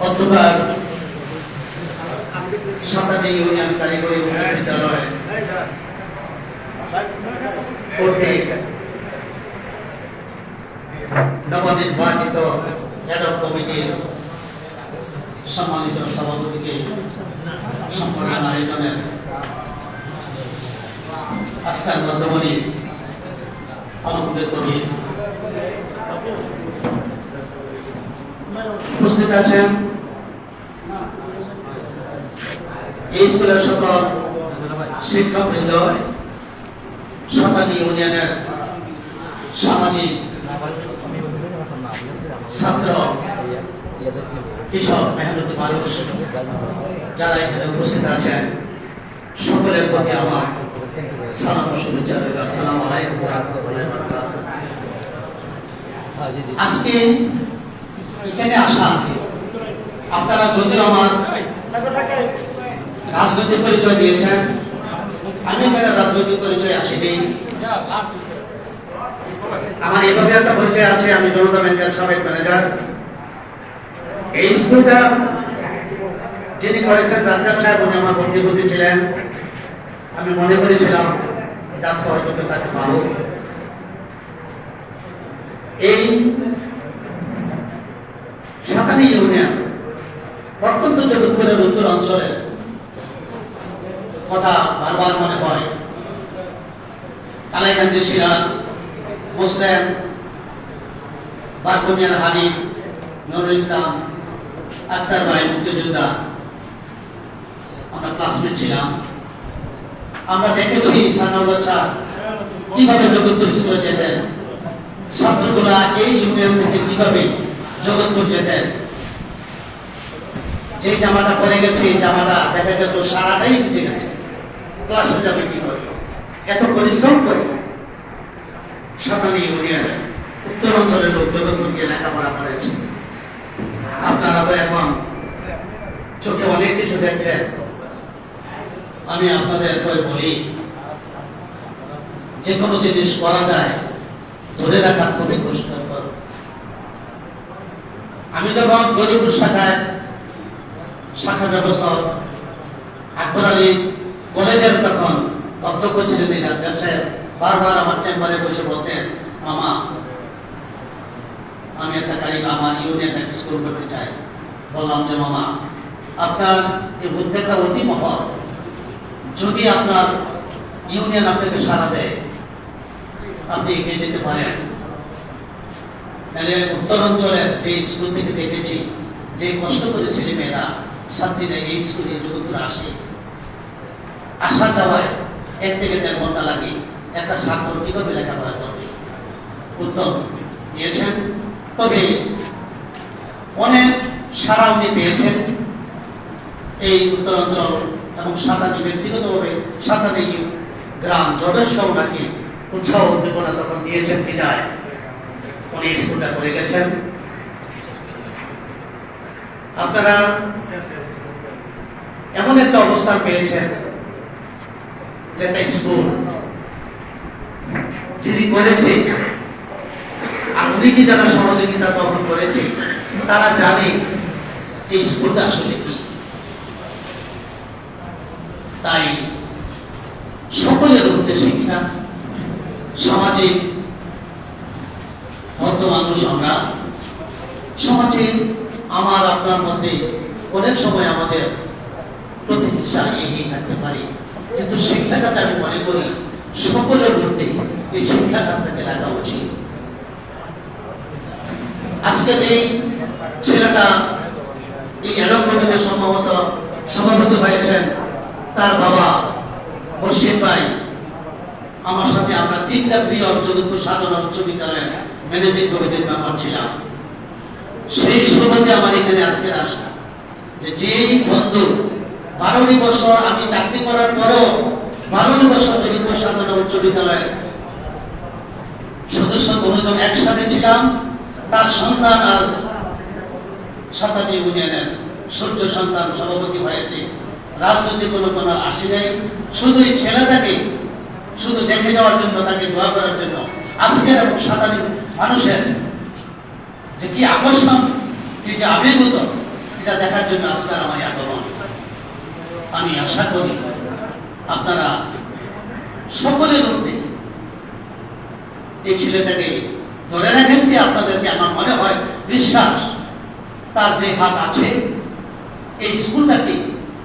অন্ধকার সাতাটি ইউনিয়ন কারিগরি উচ্চ বিদ্যালয় কর্তৃক নবনির্বাচিত অ্যাডক কমিটির সম্মানিত সভাপতিকে সম্মেলন আয়োজনের আজকাল মধ্যমণি আমাদের কবি উপস্থিত আছেন। এই স্কুলের সকল শিক্ষকবৃন্দ শতানি ইউনিয়নের সামাজিক ছাত্র, কৃষক, মেহনতি মানুষ যারা এখানে উপস্থিত আছেন, সকলের প্রতি আমার সালাম শুভেচ্ছা রইল। আলাইকুম ওয়া রাহমাতুল্লাহি আজকে এখানে আসা আপনারা যদিও আমার রাজনৈতিক পরিচয় দিয়েছেন, আমি এখানে রাজনৈতিক পরিচয় আসিনি। আমার এভাবে একটা পরিচয় আছে, আমি জনতা ব্যাংকের সাবেক ম্যানেজার। এই স্কুলটা যিনি করেছেন, রাজ্জাক সাহেব, উনি আমার বন্ধুবতী ছিলেন। আমি মনে করেছিলাম যে আজকে হয়তো তাকে পাবো। এই সাতানি ইউনিয়ন অত্যন্ত যোধপুরের উত্তর অঞ্চলের কথা বারবার মনে পড়ে। কালাইকান্দি সিরাজ, মুসলিম বাদগুমিয়ার হানিফ নুরুল ইসলাম, আক্তার ভাই মুক্তিযোদ্ধা। আমরা ক্লাসমেট ছিলাম। আমরা দেখেছি সান্নাল বাচ্চা কীভাবে জগৎপুর স্কুলে যেতেন। ছাত্রগুলা এই ইউনিয়ন থেকে কীভাবে জগৎপুর যেতেন যে জামাটা পরে গেছে, এই জামাটা দেখা গেল সারাটাই ভিজে গেছে। ক্লাসে যাবে কি করে? এত পরিশ্রম করে সাতানি ইউনিয়নে লোক জগৎপুর গিয়ে লেখাপড়া করেছে আপনারা তো এখন চোখে অনেক কিছু দেখছেন। আমি আপনাদের করে বলি যে কোনো জিনিস করা যায়, ধরে রাখা খুবই কষ্টকর। আমি যখন গরিবুর শাখায় শাখা ব্যবস্থা আকবর আলী কলেজের তখন অধ্যক্ষ ছিলেন এই সাহেব, বারবার আমার চেম্বারে বসে বলতেন, মামা, আমি একটা কারিগর আমার ইউনিয়ন স্কুল করতে চাই। বললাম যে, মামা, আপনার এই উদ্যোগটা অতি মহৎ। যদি আপনার ইউনিয়ন আপনাকে সারা দেয়, আপনি এগিয়ে যেতে পারেন। উত্তর অঞ্চলের যে স্কুল থেকে দেখেছি, যে কষ্ট করে ছেলে মেয়েরা ছাত্রীরা এই স্কুলে যতদূর আসে। আসা যাওয়ায় এক থেকে দেড় ঘণ্টা লাগে। একটা ছাত্র কীভাবে লেখাপড়া করবে? উদ্যোগ নিয়েছেন তবে অনেক সারা উনি পেয়েছেন এই উত্তর অঞ্চল এবং সাঁতারি ব্যক্তিগতভাবে সাঁতারি গ্রাম যথেষ্ট ওনাকে উৎসাহ উদ্দীপনা তখন দিয়েছেন বিদায়। স্কুলটা করে গেছেন। আপনারা এমন একটা অবস্থান পেয়েছেন যে একটা স্কুল যিনি করেছে যারা সহযোগিতা তখন করেছে, তারা জানে এই স্কুলটা আসলে কি। তাই সকলের মধ্যে শিক্ষা সামাজিক ভদ্র মানুষ আমরা। সমাজে, আমার, আপনার মধ্যে অনেক সময় আমাদের প্রতিহিংসা এগিয়ে থাকতে পারে। কিন্তু শিক্ষা খাতে আমি মনে করি, সকলের মধ্যে এই শিক্ষা খাতটাকে রাখা উচিত। আজকে যে ছেলেটা এই অ্যাডক কমিটিতে সম্ভবত সভাপতি হয়েছেন, তার বাবা মুর্শিদ ভাই। আমার সাথে আমরা তিনটা প্রিয় যদুপুর সাধনা উচ্চ বিদ্যালয়ের ম্যানেজিং কমিটির মেম্বার ছিলাম। সেই সুবাদে আমার এখানে আজকে আসা। যে যেই বন্ধু বারোটি বছর আমি চাকরি করার পরও বারোটি বছর যদুপুর সাধনা উচ্চ বিদ্যালয়ের সদস্য দুজন একসাথে ছিলাম। তার সন্তান আজ শতাব্দী ইউনিয়নের সূর্য সন্তান সভাপতি হয়েছে। রাজনীতি কোনো কোনো আসি নাই। শুধু এই ছেলেটাকে শুধু দেখে যাওয়ার জন্য, তাকে দোয়া করার জন্য আজকের এবং সাধারণ মানুষের যে কি আকর্ষণ কি যে আবির্ভূত এটা দেখার জন্য আজকাল আমার আগমন। আমি আশা করি আপনারা সকলের মধ্যে এই ছেলেটাকে ধরে রাখেন যে আপনাদেরকে আমার মনে হয় বিশ্বাস তার যে হাত আছে এই স্কুলটাকে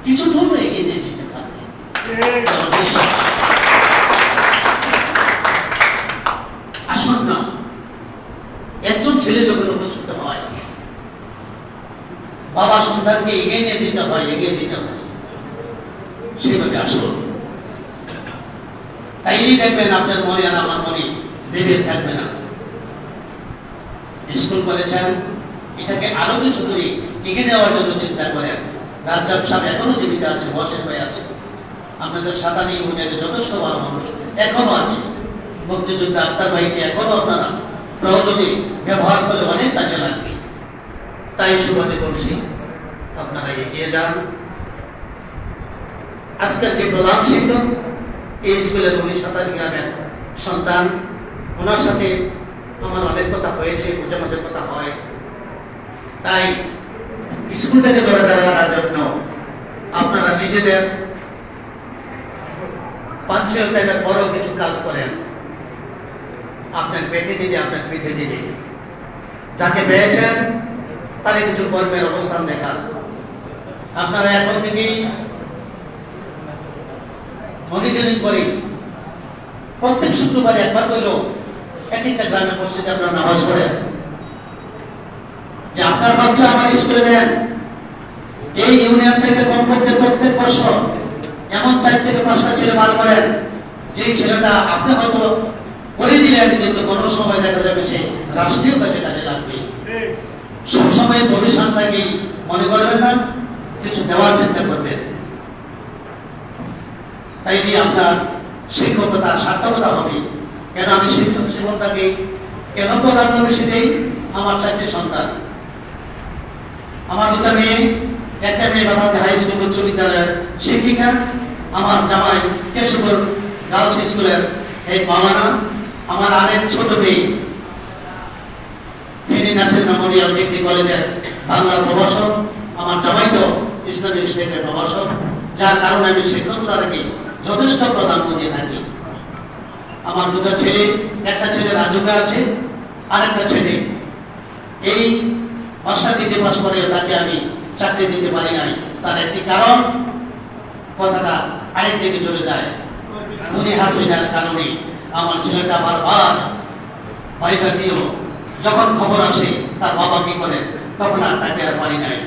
কিছু দূর এগিয়ে নিয়ে যেতে পারবে। আসুন না। ছেলে যখন উপযুক্ত হয়, বাবা সন্তানকে এগিয়ে নিয়ে দিতে হয়, এগিয়ে দিতে হয়। সেভাবে আসুন তাইলেই দেখবেন আপনার মনে আর আমার মনে বিভেদ থাকবে না। স্কুল করেছেন এটাকে আরও কিছু করে এগিয়ে নেওয়ার জন্য চিন্তা করেন। রাজ্জাক সাহেব এখনও জীবিত আছে বসের হয়ে আছে। আপনাদের সাতানি ইউনিয়নে যথেষ্ট ভালো মানুষ এখনও আছে। মুক্তিযুদ্ধ আক্তার ভাইকে এখনও আপনারা প্রয়োজনে ব্যবহার করে অনেক কাজে লাগবে। তাই শুরুতে বলছি, আপনারা এগিয়ে যান। আজকের যে প্রধান শিক্ষক, এই স্কুলের উনি সাঁতার গ্রামের সন্তান, ওনার সাথে আমার অনেক কথা হয়েছে মাঝে মাঝে কথা হয়। তাই স্কুলটাকে ধরে দাঁড়ানোর জন্য আপনারা নিজেদের পাঞ্চয়তায় বড় কিছু কাজ করেন। আপনার পেটে দিলে আপনার পিঠে দিলে যাকে পেয়েছেন, তারে কিছু কর্মের অবস্থান দেখা আপনারা এখন থেকেই মনিটরিং করি। প্রত্যেক শুক্রবার একবার করলেও এক একটা গ্রামে মসজিদে আপনারা নামাজ পড়েন। যে আপনার বাচ্চা আমার স্কুলে দেন। এই ইউনিয়ন থেকে কমপক্ষে প্রত্যেক বছর এমন চার থেকে পাঁচটা ছেলে বার করেন। যে ছেলেটা আপনি হয়তো করে দিলেন কিন্তু কোনো সময় দেখা যাবে যে রাষ্ট্রীয় কাজে কাজে লাগবে। সবসময় ভবিষ্যৎটাকেই মনে করবেন না? কিছু দেওয়ার চিন্তা করবেন। তাই দিয়ে আপনার শিক্ষকতা, সার্থকতা হবে। কেন আমি শিক্ষক জীবনটাকে কেন প্রাধান্য বেশি দেই? আমার চারটি সন্তান। আমার দুটা মেয়ে, একটা মেয়ে বাধাতে হাই স্কুল, উচ্চ বিদ্যালয়ের শিক্ষিকা। আমার জামাই কেশবপুর গার্লস স্কুলের এই মাওলানা। আমার আরেক ছোট মেয়ে, ফেনী নাসির মেমোরিয়াল ডিগ্রি কলেজের বাংলার প্রভাষক, আমার জামাই তো ইসলামী স্টেটের প্রভাষক, যার কারণে আমি শিক্ষকতা রেখে যথেষ্ট প্রদান করে থাকি। আমার দুটো ছেলে, একটা ছেলে রাজুকা আছে, আরেকটা ছেলে। এই দিতে পাস করে তাকে আমি চাকরি দিতে পারি নাই। তার একটি কারণ, কথাটা আরেক দিকে চলে যায়। উনি হাসিনার কারণে আমার ছেলেটা বারবার ভাইবা দিও যখন খবর আসে, তার বাবা কি করে? তখন আর তাকে আর পারি নাই।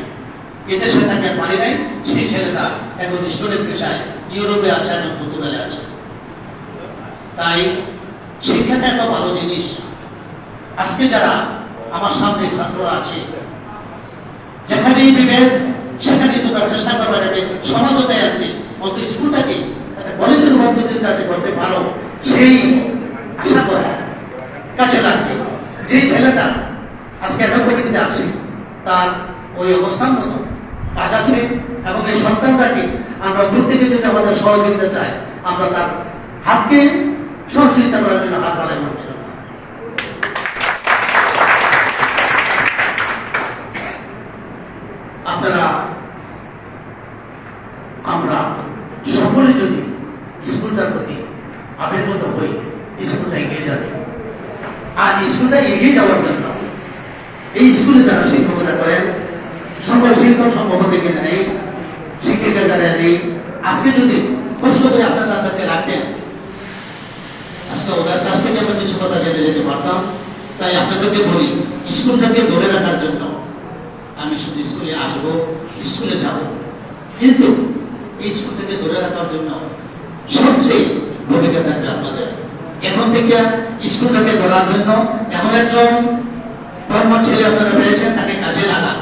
এদেশে তাকে আর পারি নাই, সেই ছেলেটা এখন স্টুডেন্ট পেশায় ইউরোপে আছে এবং পর্তুগালে আছে। তাই শিক্ষাটা এত ভালো জিনিস। আজকে যারা আমার সামনে ছাত্ররা আছে, যেখানেই বিভেদ, সেখানেই তোমরা চেষ্টা করবে যাতে সমাজতায় আনতে অত স্কুলটাকে, একটা কলেজের রূপান্তরিত যাতে করতে পারো। সেই আশা করা কাজে লাগবে। যে ছেলেটা আজকে এত কমিটিতে আসে, তার ওই অবস্থান মতো কাজ আছে এবং এই সন্তানটাকে আমরা দূর থেকে যদি আমাদের সহযোগিতা চাই। আমরা তার হাতকে সহযোগিতা করার জন্য হাত বাড়াই মানুষের আপনারা আমরা সকলে যদি স্কুলটার প্রতি আবির্ভূত হই স্কুলটা এগিয়ে যাবে আর স্কুলটা এগিয়ে যাওয়ার জন্য। এই স্কুলে যারা শিক্ষকতা করেন সকল শিক্ষক সম্ভবত এখানে নেই, শিক্ষিকা যারা নেই, আজকে যদি কষ্ট করে আপনার তাদেরকে রাখতেন আজকে ওদের কাছ থেকে আমরা কিছু কথা জেনে যেতে পারতাম। তাই আপনাদেরকে বলি, স্কুলটাকে ধরে রাখার জন্য আমি শুধু স্কুলে আসব, স্কুলে যাব। কিন্তু এই স্কুল থেকে ধরে রাখার জন্য সবচেয়ে ভূমিকা থাকবে আপনাদের। এখন থেকে স্কুলটাকে ধরার জন্য এমন একজন কর্ম ছেলে আপনারা পেয়েছেন, তাকে কাজে লাগান।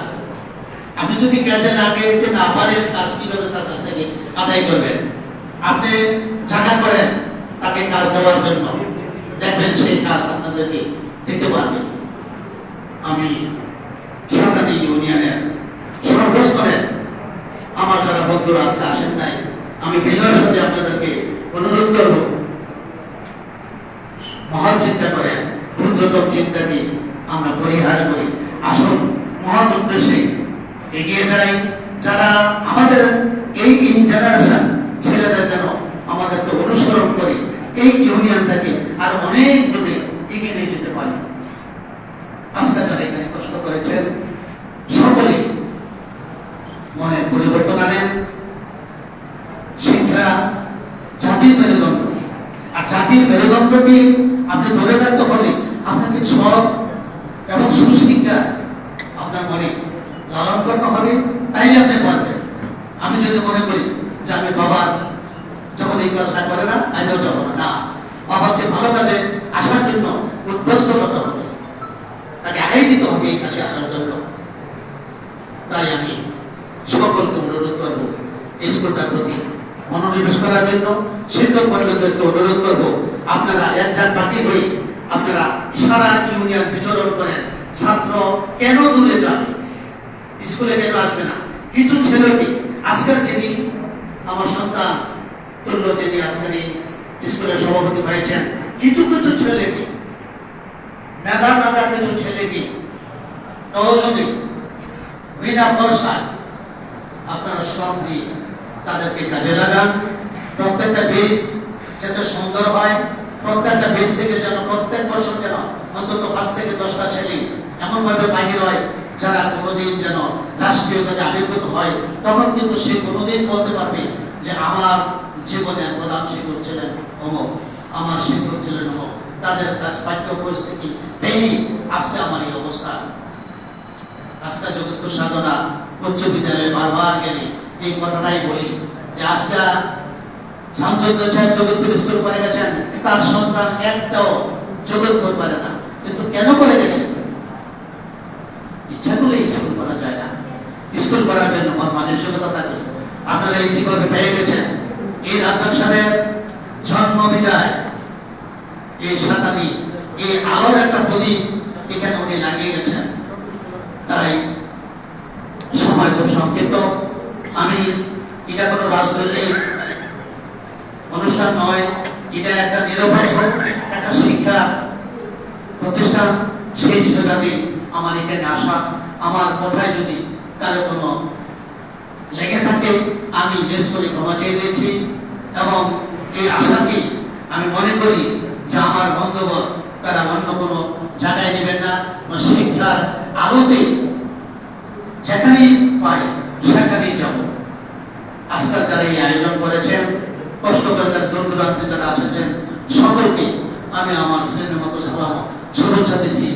আপনি যদি কাজে লাগাইতে না পারেন, কাজ কীভাবে তার কাছ থেকে আদায় করবেন? আপনি জায়গা করেন তাকে কাজ দেওয়ার জন্য। দেখবেন সেই কাজ আপনাদেরকে দিতে পারবে। আমি সরকারি ইউনিয়নের সর্বস্তরের আমার যারা বন্ধুরা আজকে আসেন নাই, আমি বিনয়ের সাথে আপনাদেরকে অনুরোধ করব চিন্তা করেন ক্ষুদ্রতম চিন্তাকে আমরা পরিহার করি। আসুন, মহান উদ্দেশ্যে এগিয়ে যাই। যারা আমাদের এই ইন জেনারেশন ছেলেরা যেন আমাদেরকে অনুসরণ করে, এই ইউনিয়নটাকে আর অনেক দূরে এগিয়ে নিয়ে যেতে পারি আজকে যারা এখানে কষ্ট করেছেন সকলে মনে পরিবর্তন আনেন শিক্ষা জাতির মেরুদণ্ড আর জাতির মেরুদণ্ডকে আপনি ধরে রাখতে হলে আপনাকে সৎ এবং সুশিক্ষা আপনার মনে লালন করতে হবে তাইলে আপনি পারবেন আমি যদি মনে করি যে আমি বাবার যখন এই কাজটা করে না আমিও যাব না। না, বাবাকে ভালো কাজে আসার জন্য উদ্বস্ত করতে হবে। তাকে আগাই দিতে হবে এই কাজে আসার জন্য। তাই আমি সকলকে অনুরোধ করব, স্কুলটার প্রতি মনোনিবেশ করার জন্য শিক্ষক পরিবারদেরকে অনুরোধ করব, আপনারা এক যার বাকি হয়ে আপনারা সারা ইউনিয়ন বিচরণ করেন। ছাত্র কেন দূরে যাবে? স্কুলে কেন আসবে না? কিছু ছেলেকে আজকের যিনি আমার সন্তান তুল্য যিনি আজকের স্কুলের সভাপতি হয়েছেন কিছু কিছু ছেলেকে মেধা মেধা কিছু ছেলেকে প্রয়োজনে বিনা পয়সায় আপনারা শ্রম দিয়ে তাদেরকে কাজে লাগান। প্রত্যেকটা বীজ যাতে সুন্দর হয়, প্রত্যেকটা বীজ থেকে যেন প্রত্যেক বছর যেন অন্তত পাঁচ থেকে দশটা ছেলে এমনভাবে বাহির হয়, যারা কোনোদিন যেন রাষ্ট্রীয় কাজে আবির্ভূত হয়। তখন কিন্তু সে কোনোদিন বলতে পারবে যে আমার জীবনের প্রধান শিক্ষক ছিলেন অমুক, আমার শিক্ষক ছিলেন অমুক। তাদের কাছ পাঠ্য পরিস্থিতি পেয়েই আজকে আমার এই অবস্থা। আজকে জগৎ সাধনা উচ্চ বিদ্যালয়ে বারবার গেলে, এই কথাটাই বলি যে আজকে তার সন্তান স্কুল করার জন্য মানসিকতা থাকে? আপনারা এই যেভাবে পেয়ে গেছেন, এই রাজ্জাক সাহেবের জন্ম বিদায়, এই সাতানি এই আলোর একটা প্রদীপ এখানে উনি লাগিয়ে গেছেন। তাই সময় খুব সংক্ষিপ্ত। আমি, এটা কোনো রাজনৈতিক অনুষ্ঠান নয়, এটা একটা নিরপেক্ষ একটা শিক্ষা প্রতিষ্ঠান। সেই সুবাদে আমার এখানে আসা, আমার কথায় যদি কারও কোনো লেগে থাকে, আমি বেশ করে ক্ষমা চেয়ে দিয়েছি এবং এই আশাকে আমি মনে করি যে আমার বন্ধুবর তারা অন্য কোনো জায়গায় নেবেন না। শিক্ষার আলোতে যেখানেই পাই, সেখানেই যাব। আজকাল যারা এই আয়োজন করেছেন, কষ্ট করে যারা দূর দূরান্তে যারা এসেছেন সকলকে আমি আমার শ্রেণির মতো সালাম, শুভেচ্ছা দিচ্ছি।